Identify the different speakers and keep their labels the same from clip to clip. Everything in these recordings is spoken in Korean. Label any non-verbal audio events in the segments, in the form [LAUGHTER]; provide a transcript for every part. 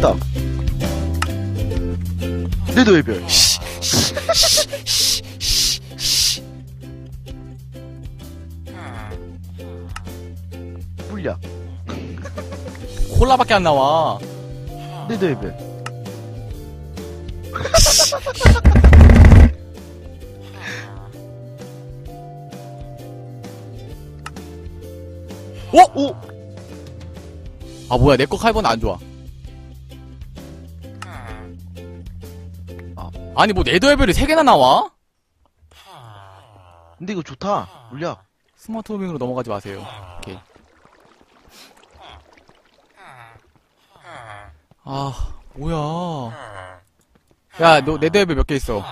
Speaker 1: 됐다. 내도 해별. 물약.
Speaker 2: 콜라밖에 안 나와.
Speaker 1: 내도 해별.
Speaker 2: 어?
Speaker 1: 오!
Speaker 2: 아 뭐야 내 거 칼버는 안 좋아.
Speaker 1: 아.
Speaker 2: 아니 뭐 네더에벨이 세 개나 나와?
Speaker 1: 근데 이거 좋다. 물약.
Speaker 2: 스마트 호밍으로 넘어가지 마세요. 오케이. 아 뭐야? 야 너 네더에벨 몇 개 있어?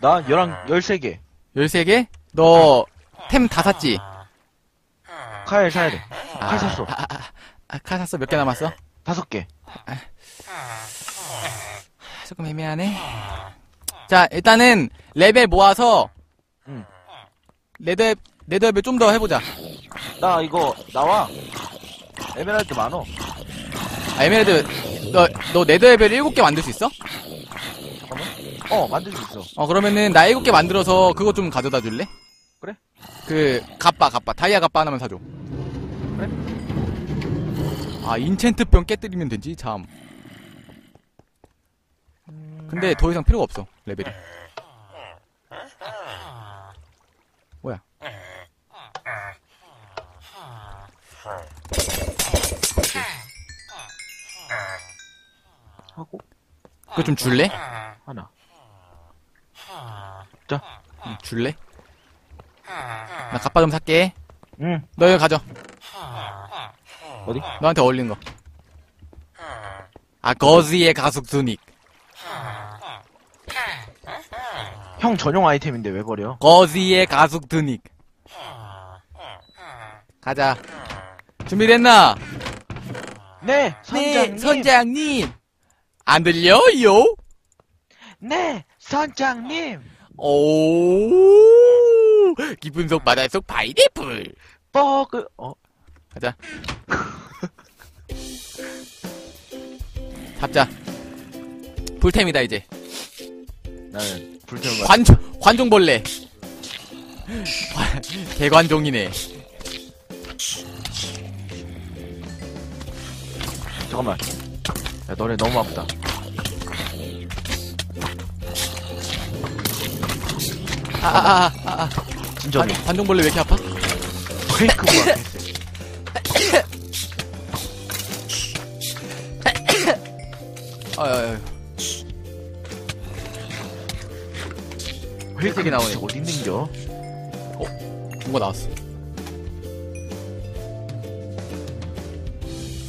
Speaker 1: 나 11, 13개.
Speaker 2: 13개? 너 템 다 샀지?
Speaker 1: 칼 사야 돼.
Speaker 2: 아,
Speaker 1: 칼 샀어.
Speaker 2: 아, 아, 아, 칼 샀어? 몇 개 남았어?
Speaker 1: 다섯 개.
Speaker 2: 조금 애매하네. 자, 일단은 레벨 모아서
Speaker 1: 응.
Speaker 2: 레드 레드벨 좀더 해보자.
Speaker 1: 나 이거, 나와. 에메랄드 많어.
Speaker 2: 아, 에메랄드 너, 너 레드벨 7개 만들 수 있어?
Speaker 1: 어, 만들 수 있어.
Speaker 2: 어, 그러면은 나 7개 만들어서 그거 좀 가져다 줄래?
Speaker 1: 그래.
Speaker 2: 그 갑바 갑바 다이아 갑바 하나만 사줘.
Speaker 1: 그래.
Speaker 2: 아, 인챈트병 깨뜨리면 되지, 참. 근데 더 이상 필요가 없어, 레벨이. 뭐야?
Speaker 1: 하고,
Speaker 2: 그거 좀 줄래?
Speaker 1: 하나.
Speaker 2: 응, 줄래? 나 갑바 좀 살게.
Speaker 1: 응.
Speaker 2: 너 여기 가져.
Speaker 1: 어디?
Speaker 2: 너한테 어울리는 거. 아, 거지의 가속 투닉.
Speaker 1: 형 전용 아이템인데 왜 버려?
Speaker 2: 거지의 가속 투닉. 가자. 준비됐나?
Speaker 1: 네, 선장님.
Speaker 2: 네, 선장님. 안 들려요?
Speaker 1: 네, 선장님.
Speaker 2: 오, 깊은 속 바닷속 파이네플.
Speaker 1: 버그, 어,
Speaker 2: 가자. 잡자. 불템이다, 이제.
Speaker 1: 나는 불태운
Speaker 2: 관종, 관종벌레. 관- 개관종이네.
Speaker 1: 잠깐만. 야, 너네 너무 아프다.
Speaker 2: 아, 아, 아, 아, 아.
Speaker 1: 진정해.
Speaker 2: 관, 관종벌레 왜 이렇게 아파?
Speaker 1: 퀘이크구나. [LAUGHS]
Speaker 2: 아, 아, 아. 나오네.
Speaker 1: 어디 있는겨?
Speaker 2: 뭔가 나왔어.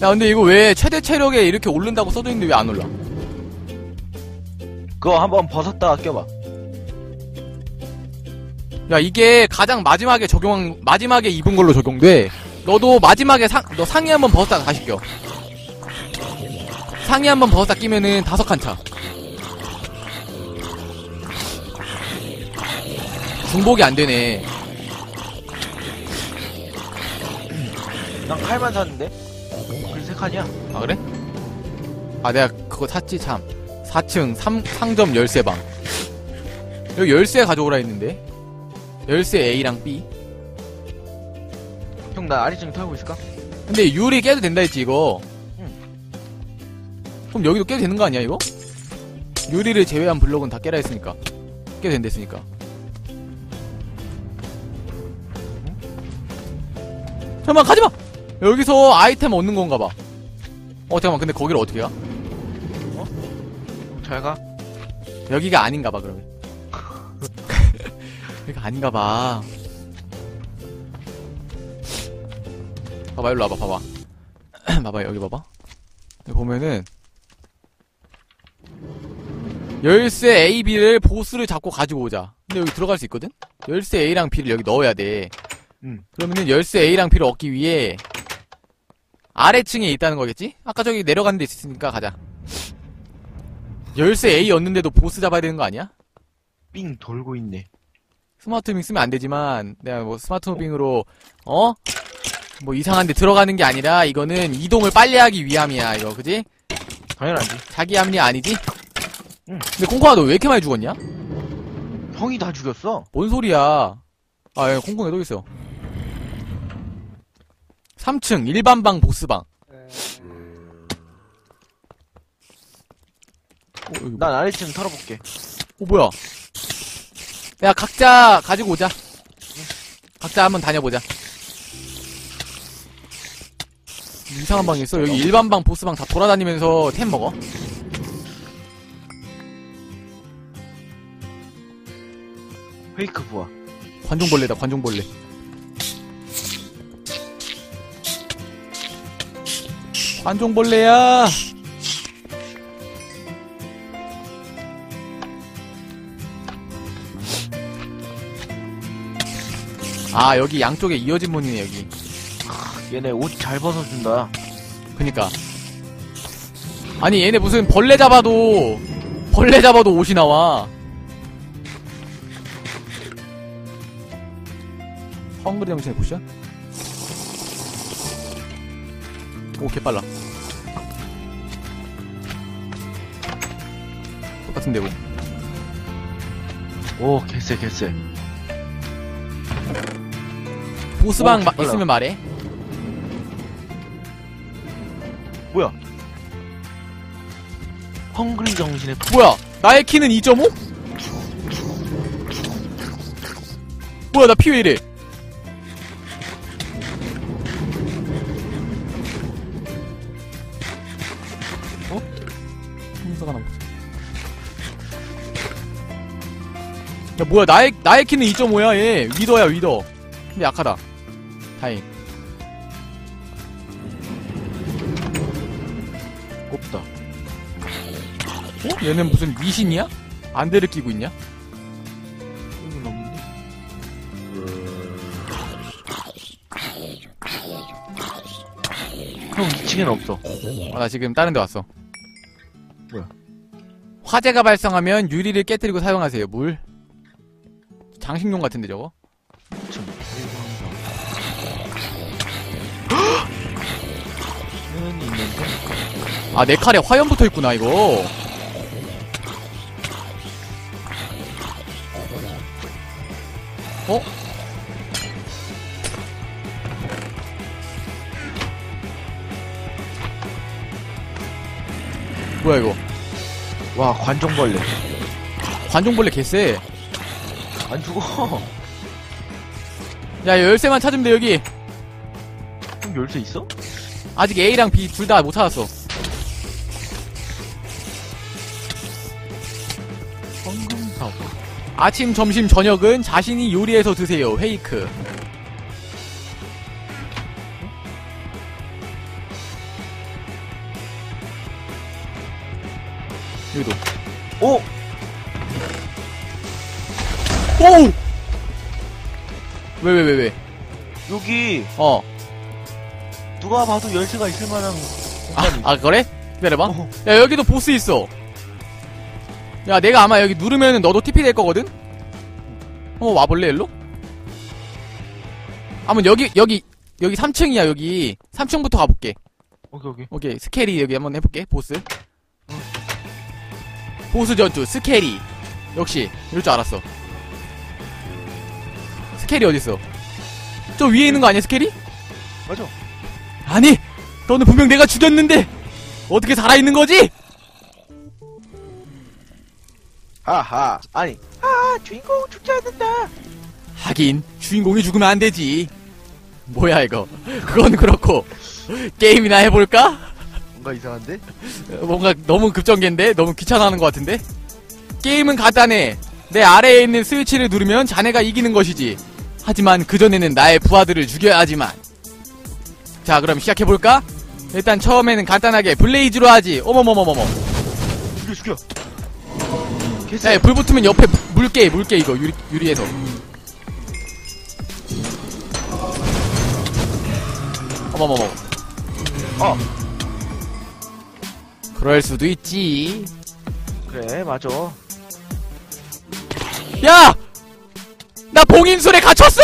Speaker 2: 야, 근데 이거 왜 최대 체력에 이렇게 오른다고 써져 있는데 왜 안 올라?
Speaker 1: 그거 한번 벗었다가 껴봐.
Speaker 2: 야, 이게 가장 마지막에 적용, 마지막에 입은 걸로 적용돼. 너도 마지막에 상, 너 상의 한번 벗었다가 다시 껴. 상의 한번 벗었다 끼면은 다섯 칸 차. 중복이 안 되네.
Speaker 1: 난 칼만 샀는데? 그래서 세 칸이야.
Speaker 2: 아, 그래? 아, 내가 그거 샀지, 참. 4층 3, 상점 열쇠방. 여기 열쇠 가져오라 했는데. 열쇠 A랑 B.
Speaker 1: 형, 나 아리증 털고 있을까?
Speaker 2: 근데 유리 깨도 된다 했지, 이거. 그럼 여기도 깨도 되는 거 아니야, 이거? 유리를 제외한 블록은 다 깨라 했으니까. 깨도 된다 했으니까. 잠깐만, 가지마! 여기서 아이템 얻는 건가 봐. 어, 잠깐만, 근데 거기를 어떻게 가?
Speaker 1: 잘 가.
Speaker 2: 여기가 아닌가 봐, 그러면. [LAUGHS] 여기가 아닌가 봐. 봐봐, 일로 와봐, 봐봐. [CLEARS THROAT] 봐봐, 여기 봐봐. 여기 보면은, 열쇠 A, B를 보스를 잡고 가지고 오자. 근데 여기 들어갈 수 있거든? 열쇠 A랑 B를 여기 넣어야 돼.
Speaker 1: 응.
Speaker 2: 그러면은 열쇠 A랑 B를 얻기 위해 아래층에 있다는 거겠지? 아까 저기 내려가는 데 있으니까 가자. 열쇠 A 얻는데도 보스 잡아야 되는 거 아니야?
Speaker 1: 삥 돌고 있네.
Speaker 2: 스마트 빙 쓰면 안 되지만 내가 뭐 스마트 빙으로 어? 뭐 이상한 데 들어가는 게 아니라 이거는 이동을 빨리 하기 위함이야 이거 그지?
Speaker 1: 당연하지.
Speaker 2: 자기 합리 아니지?
Speaker 1: 응.
Speaker 2: 근데 콩콩아 너 왜 이렇게 많이 죽었냐?
Speaker 1: 형이 다 죽였어.
Speaker 2: 뭔 소리야? 아, 야, 콩콩이 또 있어. 3층 일반방 보스방. 어, 여기
Speaker 1: 난 아래층 털어볼게.
Speaker 2: 어, 뭐야? 야, 각자 가지고 오자. 각자 한번 다녀보자. 이상한 방이 있어. 여기 일반 방, 보스 방 다 돌아다니면서 템 먹어.
Speaker 1: 페이크 부하.
Speaker 2: 관종벌레다, 관종벌레. 관종벌레야! 아, 여기 양쪽에 이어진 문이네, 여기.
Speaker 1: 얘네 옷 잘 벗어준다.
Speaker 2: 그니까. 아니, 얘네 무슨 벌레 잡아도, 벌레 잡아도 옷이 나와. 헝그리 정신의 쿠션? 오, 개빨라. 똑같은데, 뭐.
Speaker 1: 오, 개쎄, 개쎄.
Speaker 2: 보스방
Speaker 1: 오,
Speaker 2: 마-
Speaker 1: 개빨라.
Speaker 2: 있으면 말해.
Speaker 1: 뭐야? 헝그리 정신의
Speaker 2: 뭐야? 나의 키는 2.5? 뭐야, 나 피 왜 이래? 홍사가 나보야 뭐야 나의 나의 키는 2.5야 얘 위더야 위더 근데 약하다 다행
Speaker 1: 곱다.
Speaker 2: 어? 얘는 무슨 미신이야? 안대를 끼고 있냐?
Speaker 1: 여긴 없는데? 형 2층엔 없어.
Speaker 2: 아, 나 지금 다른 데 왔어.
Speaker 1: 뭐야?
Speaker 2: 화재가 발생하면 유리를 깨뜨리고 사용하세요. 물. 장식용 같은데 저거? 아, 내 칼에 화염 붙어 있구나, 이거. 어? 뭐야, 이거?
Speaker 1: 와, 관종벌레.
Speaker 2: 관종벌레 개쎄.
Speaker 1: 안 죽어.
Speaker 2: 야, 열쇠만 찾으면 돼, 여기.
Speaker 1: 형 열쇠 있어?
Speaker 2: 아직 A랑 B 둘 다 못 찾았어.
Speaker 1: 황금사업.
Speaker 2: 아침, 점심, 저녁은 자신이 요리해서 드세요. 헤이크. 여기도.
Speaker 1: 오!
Speaker 2: 오! 왜, 왜, 왜, 왜?
Speaker 1: 여기
Speaker 2: 어.
Speaker 1: 누가 봐도 열쇠가 있을 만한
Speaker 2: 아,
Speaker 1: 공간이
Speaker 2: 아, 그래? 기다려봐.
Speaker 1: 어.
Speaker 2: 야, 여기도 보스 있어. 야, 내가 아마 여기 누르면은 너도 TP 될 거거든? 한번 와볼래, 일로? 한번 여기, 여기, 여기 3층이야, 여기. 3층부터 가볼게.
Speaker 1: 오케이 오케이
Speaker 2: 오케이, 스케리 여기 한번 해볼게, 보스. 보스 전투, 스케리. 역시, 이럴 줄 알았어. 스케리 어딨어? 저 위에 있는 거 아니야, 스케리?
Speaker 1: 맞아
Speaker 2: 아니! 너는 분명 내가 죽였는데! 어떻게 살아있는 거지?
Speaker 1: 하하 아니 아 주인공 죽지 않는다
Speaker 2: 하긴 주인공이 죽으면 안 되지. 뭐야 이거? 그건 그렇고 게임이나 해볼까?
Speaker 1: 뭔가 이상한데? [LAUGHS]
Speaker 2: 뭔가 너무 급전개인데 너무 귀찮아하는 것 같은데? 게임은 간단해. 내 아래에 있는 스위치를 누르면 자네가 이기는 것이지. 하지만 그 전에는 나의 부하들을 죽여야지만. 자 그럼 시작해볼까? 일단 처음에는 간단하게 블레이즈로 하지. 어머머머머머.
Speaker 1: 죽여 죽여
Speaker 2: 야,
Speaker 1: 개쎄
Speaker 2: 불 붙으면 옆에 물게, 물게, 이거, 유리, 유리에서. 어머머머.
Speaker 1: 어
Speaker 2: 그럴 수도 있지.
Speaker 1: 그래, 맞아.
Speaker 2: 야! 나 봉인술에 갇혔어!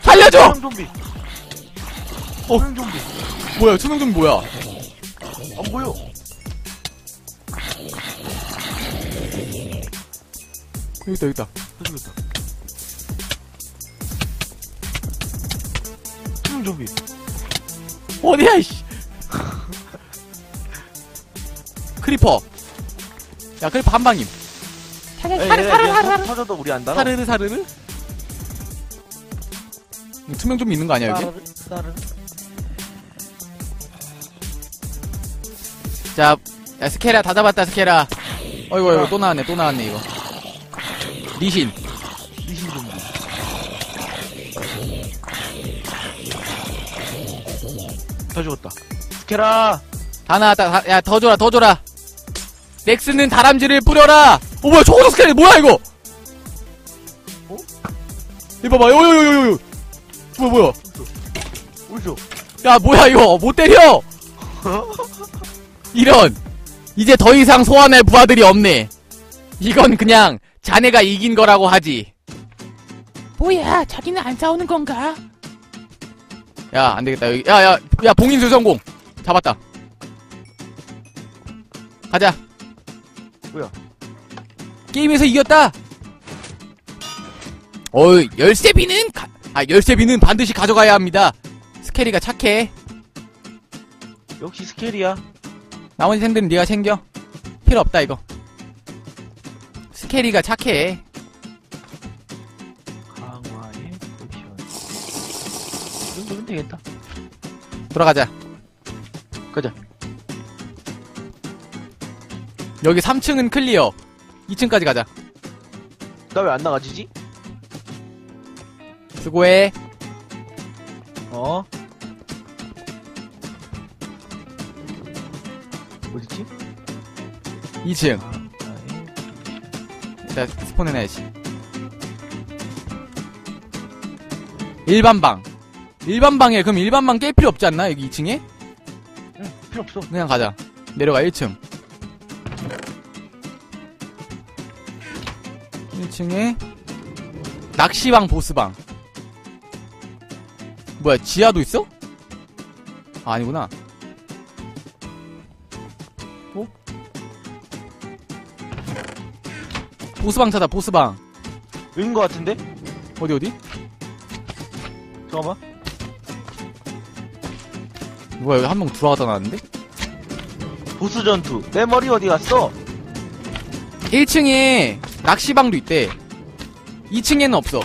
Speaker 2: 살려줘!
Speaker 1: 수능 좀비.
Speaker 2: 어.
Speaker 1: 수능 좀비.
Speaker 2: 뭐야, 수능 좀 뭐야?
Speaker 1: 안 보여.
Speaker 2: 여기다, 여기 있다.
Speaker 1: 수능 좀비.
Speaker 2: 어디야, 이씨! 크리퍼. 야, 크리퍼 한 방임.
Speaker 1: 에이, 에이, 그냥 터- 터져도 우리 안 달아.
Speaker 2: 사르르, 사르르? 투명 좀 있는 거 아니야, 여기?
Speaker 1: 사르르, 사르르.
Speaker 2: 자, 야, 스케라 다 잡았다, 스케라. 어이구, 어이구, 또 나왔네, 또 나왔네, 이거.
Speaker 1: 리신. 좀비. 다 죽었다. 스케라!
Speaker 2: 다 나왔다, 다- 야, 더 줘라, 더 줘라. 넥스는 다람쥐를 뿌려라! 어, 뭐야, 저거 스케라, 뭐야, 이거?
Speaker 1: 어?
Speaker 2: 이거 봐봐, 요요요요요. 뭐야, 뭐야.
Speaker 1: 어디서?
Speaker 2: 야, 뭐야, 이거. 못 때려! [LAUGHS] 이런. 이제 더 이상 소환할 부하들이 없네. 이건 그냥 자네가 이긴 거라고 하지. 뭐야, 자기는 안 싸우는 건가? 야, 안 되겠다. 여기, 야, 야, 야, 봉인수 성공. 잡았다. 가자.
Speaker 1: 뭐야?
Speaker 2: 게임에서 이겼다! 어이, 열쇠비는, 가- 아, 열쇠비는 반드시 가져가야 합니다. 스케리가 착해.
Speaker 1: 역시 스케리야.
Speaker 2: 나머지 템들은 네가 챙겨. 필요 없다 이거. 스케리가 착해.
Speaker 1: 강화의 포션. 이 정도면 되겠다.
Speaker 2: 돌아가자.
Speaker 1: 가자.
Speaker 2: 여기 3층은 클리어. 2층까지 가자.
Speaker 1: 나 왜 안 나가지지?
Speaker 2: 수고해.
Speaker 1: 어? 어딨지?
Speaker 2: 2층.
Speaker 1: 강화의
Speaker 2: 일단 스폰 해놔야지. 일반 방. 일반 방에 그럼 일반 방 깰 필요 없지 않나? 여기 2층에?
Speaker 1: 응, 필요 없어.
Speaker 2: 그냥 가자. 내려가 1층. 1층에 낚시방 보스방. 뭐야 지하도 있어? 아, 아니구나. 어? 보스방 찾아 보스방.
Speaker 1: 여긴 거 같은데?
Speaker 2: 어디 어디?
Speaker 1: 잠깐만.
Speaker 2: 뭐야 여기 한 명 들어가다 나왔는데?
Speaker 1: 보스 전투. 내 머리 어디 갔어?
Speaker 2: 1층에 낚시방도 있대. 2층에는 없어.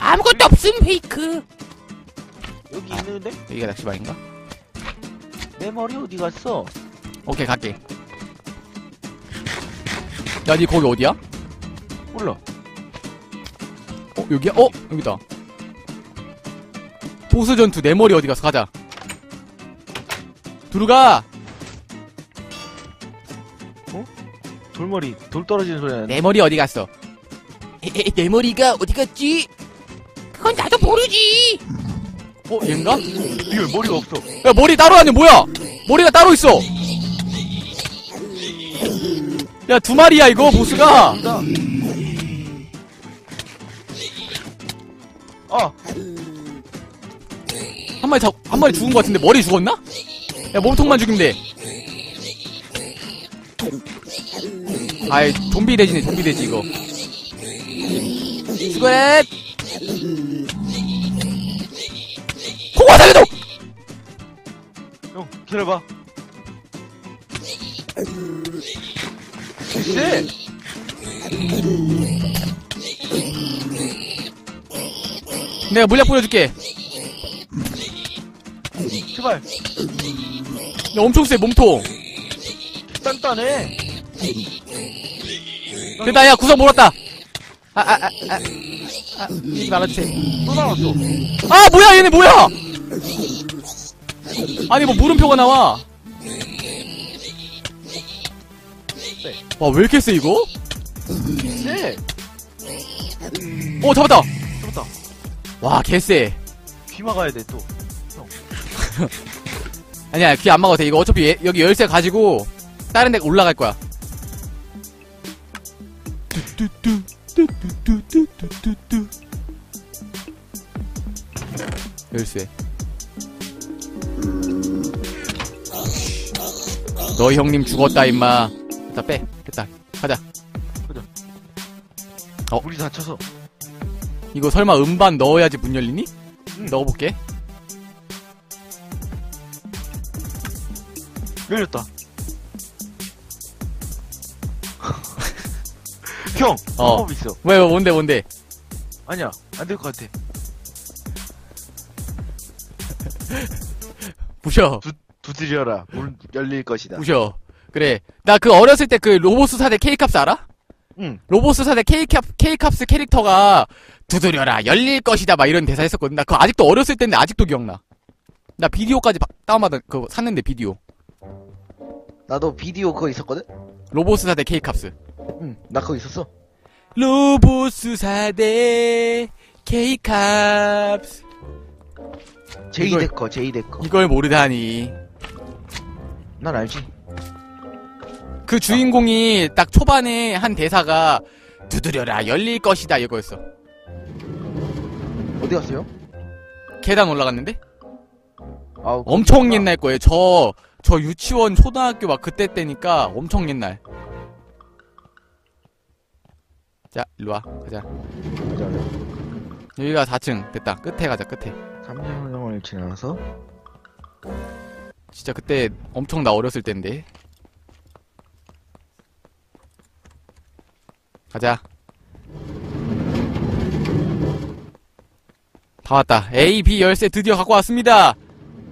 Speaker 2: 아무것도 없음 페이크.
Speaker 1: 여기
Speaker 2: 아.
Speaker 1: 있는데?
Speaker 2: 여기가 낚시방인가?
Speaker 1: 내 머리 어디 갔어?
Speaker 2: 오케이 갈게. 야, 니 거기 어디야?
Speaker 1: 몰라.
Speaker 2: 어, 여기야? 어, 여기다. 보스 전투 내 머리 어디 갔어? 가자. 들어가.
Speaker 1: 돌머리, 돌 떨어지는 소리 나는데.
Speaker 2: 내 머리 어디 갔어? 에 에, 내 머리가 어디 갔지? 그건 나도 모르지. 어, 얘인가?
Speaker 1: 이거 머리가 없어.
Speaker 2: 야, 머리 따로 아니 뭐야? 머리가 따로 있어. 야, 두 마리야 이거 보스가.
Speaker 1: 나. 아,
Speaker 2: 한 마리 잡, 한 마리 죽은 것 같은데 머리 죽었나? 야, 몸통만 죽이면 돼. 아이, 좀비 돼지네, 좀비 돼지, 이거. 수고해! 코가 살려줘!
Speaker 1: 형, 기다려봐. 쎄!
Speaker 2: 내가 물약 뿌려줄게.
Speaker 1: 제발,
Speaker 2: 야, 엄청 세, 몸통.
Speaker 1: 단단해.
Speaker 2: 됐다, 야, 구석 몰았다. 아, 아, 아, 아. 아, 말아주세요.
Speaker 1: 또 나왔어.
Speaker 2: 아, 뭐야, 얘네 뭐야! 아니, 뭐, 물음표가 나와. 와, 왜 이렇게 세, 이거?
Speaker 1: 쎄!
Speaker 2: 오, 잡았다!
Speaker 1: 잡았다.
Speaker 2: 와, 개쎄.
Speaker 1: 귀 막아야 돼, 또. [LAUGHS]
Speaker 2: 아니야, 귀 안 막아도 돼. 이거 어차피 얘- 여기 열쇠 가지고, 다른 데 올라갈 거야. 뚜뚜뚜, 뚜 뚜뚜뚜뚜뚜뚜. 열쇠. 너 형님 죽었다, 임마. 됐다, 빼. 됐다. 가자.
Speaker 1: 가자.
Speaker 2: 어?
Speaker 1: 물이 닫혀서.
Speaker 2: 이거 설마 음반 넣어야지 문 열리니?
Speaker 1: 응.
Speaker 2: 넣어볼게.
Speaker 1: 열렸다. 형!
Speaker 2: 어.
Speaker 1: 방법 있어.
Speaker 2: 왜, 왜, 뭔데, 뭔데?
Speaker 1: 아니야, 안 될 것 같아. [LAUGHS]
Speaker 2: 부셔,
Speaker 1: 두드려라. 문 열릴 것이다.
Speaker 2: 부셔. 그래. 나 그 어렸을 때 그 로보스 사대 K캅스 알아?
Speaker 1: 응.
Speaker 2: 로보스 사대 K캅, K캅스 캐릭터가 두드려라, 열릴 것이다, 막 이런 대사 했었거든. 나 그거 아직도 어렸을 때인데 아직도 기억나. 나 비디오까지 바- 다운받은, 그거 샀는데, 비디오.
Speaker 1: 나도 비디오 그거 있었거든?
Speaker 2: 로보스 사대 K캅스.
Speaker 1: 응. 나 그거 있었어.
Speaker 2: 로보스 사대 K캅스.
Speaker 1: 제이
Speaker 2: 이걸-
Speaker 1: 데커, 제이 데커.
Speaker 2: 이걸 모르다니.
Speaker 1: 난 알지.
Speaker 2: 그 주인공이 딱 초반에 한 대사가 두드려라 열릴 것이다 이거였어.
Speaker 1: 어디 갔어요?
Speaker 2: 계단 올라갔는데?
Speaker 1: 아우,
Speaker 2: 엄청. 옛날 거예요. 저, 저 유치원 초등학교 막 그때 때니까 엄청 옛날. 자, 일로 와. 가자. 여기가 4층. 됐다. 끝에 가자, 끝에.
Speaker 1: 3년을 지나서
Speaker 2: 진짜 그때 엄청 나 어렸을 때인데. 가자. 다 왔다. A, B 열쇠 드디어 갖고 왔습니다.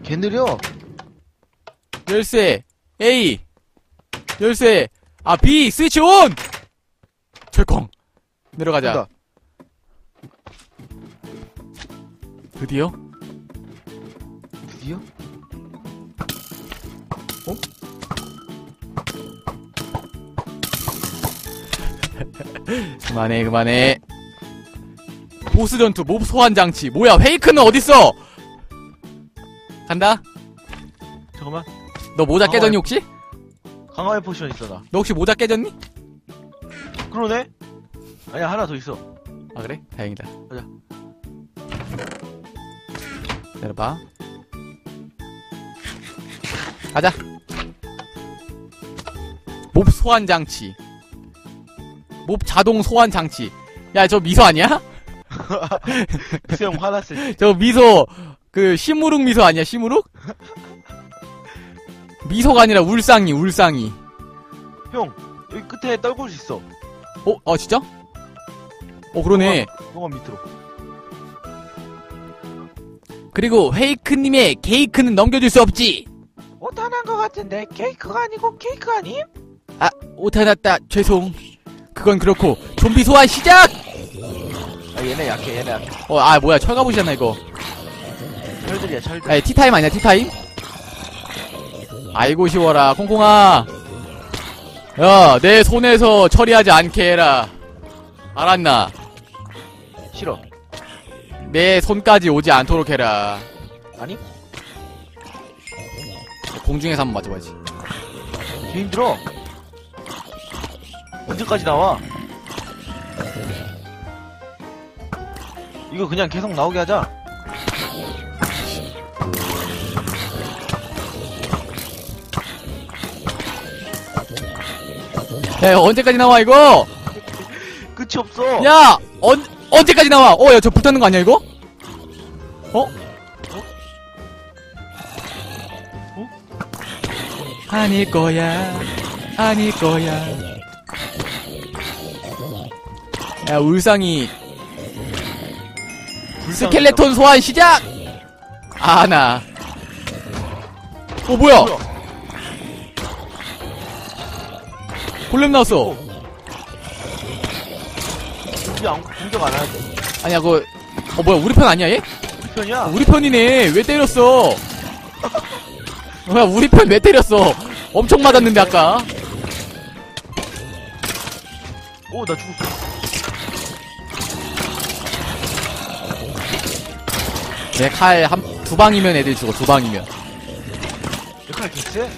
Speaker 1: 개 느려.
Speaker 2: 열쇠 A 열쇠 아 B 스위치 온 철컹 내려가자
Speaker 1: 간다.
Speaker 2: 드디어
Speaker 1: 드디어? [LAUGHS]
Speaker 2: 그만해 그만해 보스 전투 몹 소환 장치 뭐야 페이크는 어딨어 간다
Speaker 1: 잠깐만.
Speaker 2: 너 모자
Speaker 1: 아,
Speaker 2: 깨졌니 혹시
Speaker 1: 강화의 포션 있어, 나.
Speaker 2: 너 혹시 모자 깨졌니
Speaker 1: 그러네? 아니야, 하나 더 있어.
Speaker 2: 아 그래 다행이다
Speaker 1: 가자.
Speaker 2: 내려봐 가자 몹 소환 장치 몹 자동 소환 장치 야 저 미소 아니야? [LAUGHS]
Speaker 1: 수영 화났을 때.
Speaker 2: 저 미소 그 시무룩 미소 아니야 시무룩? 미소가 아니라 울상이 울상이
Speaker 1: 형, 여기 끝에 떨굴 수 있어.
Speaker 2: 어? 어 진짜? 어 그러네
Speaker 1: 동안 밑으로.
Speaker 2: 그리고 헤이크님의 케이크는 넘겨줄 수 없지
Speaker 1: 오타난 것 같은데, 케이크가 아니고 케이크 아님?
Speaker 2: 아 오타났다 죄송 그건 그렇고 좀비 소환 시작!
Speaker 1: 아, 얘네 약해, 얘네 약해.
Speaker 2: 어아 뭐야 철가보시잖아 이거
Speaker 1: 철들이야, 철들.
Speaker 2: 아 티타임 아니야 티타임? 아이고 쉬워라 콩콩아 야 내 손에서 처리하지 않게 해라 알았나
Speaker 1: 싫어.
Speaker 2: 내 손까지 오지 않도록 해라
Speaker 1: 아니?
Speaker 2: 공중에서 한번 맞아봐야지
Speaker 1: 개 힘들어. 언제까지 나와? 이거 그냥 계속 나오게 하자.
Speaker 2: 야 언제까지 나와 이거
Speaker 1: 끝이 없어.
Speaker 2: 야 언, 언제까지 나와 어 야 저 붙는 거 아니야 이거? 어?
Speaker 1: 어?
Speaker 2: 아닐 거야 아닐 거야 야 울상이 스켈레톤 소환 시작! 아 나 어 뭐야
Speaker 1: 뭐야?
Speaker 2: 골렘 나왔어
Speaker 1: 우리 안, 공격 안 하는데.
Speaker 2: 아니야 그거 어 뭐야 우리 편 아니야 얘?
Speaker 1: 우리 편이야.
Speaker 2: 우리 편이네. 왜 때렸어? 뭐야, 우리 편 왜 때렸어? 엄청 맞았는데, 아까.
Speaker 1: 오, 나 죽었어.
Speaker 2: 내 칼 한, 두 방이면 애들 죽어, 두 방이면.
Speaker 1: 역할 개쎄?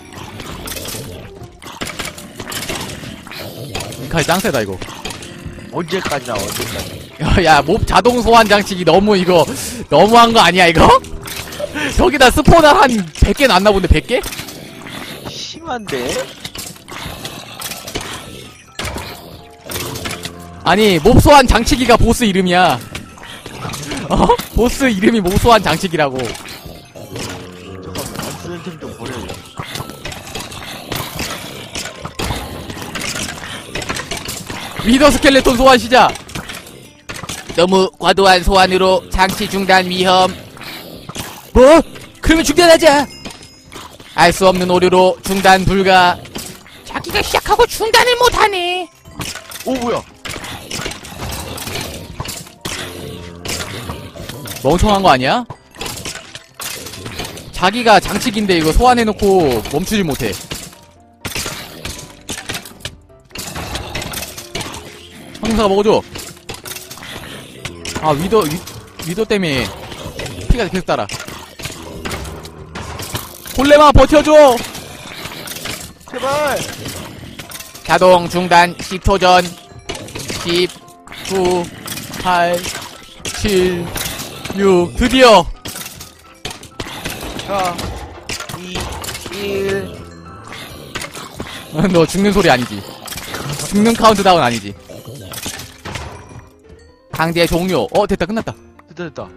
Speaker 2: 이칼 짱세다, 이거.
Speaker 1: 언제까지 나와, 언제까지.
Speaker 2: 야, [LAUGHS] 야, 몹 자동 소환 장치기 너무 이거, 너무한 거 아니야, 이거? [LAUGHS] 저기다 스포너 한 100개 났나 본데, 100개?
Speaker 1: 심한데?
Speaker 2: 아니 몹소한 장치기가 보스 이름이야 [LAUGHS] 어? 보스 이름이 몹소한 장치기라고
Speaker 1: 잠깐만 안 쓰는 템 좀 버려야겠다
Speaker 2: 위더 스켈레톤 소환 시작 너무 과도한 소환으로 장치 중단 위험 뭐? 그러면 중단하자 알 수 없는 오류로 중단 불가 자기가 시작하고 중단을 못하네
Speaker 1: 오 뭐야
Speaker 2: 멍청한 거 아니야? 자기가 장치기인데 이거 소환해놓고 멈추지 못해. 황사가 먹어줘. 아 위더 위, 위더 때문에 피가 계속 따라. 골레마 버텨줘.
Speaker 1: 제발
Speaker 2: 자동 중단 10초 전. 10, 9, 8, 7, 6 드디어
Speaker 1: 4 2 1
Speaker 2: 너 죽는 소리 아니지? 죽는 카운트다운 아니지? 강제 종료. 어, 됐다, 끝났다.
Speaker 1: 됐다 됐다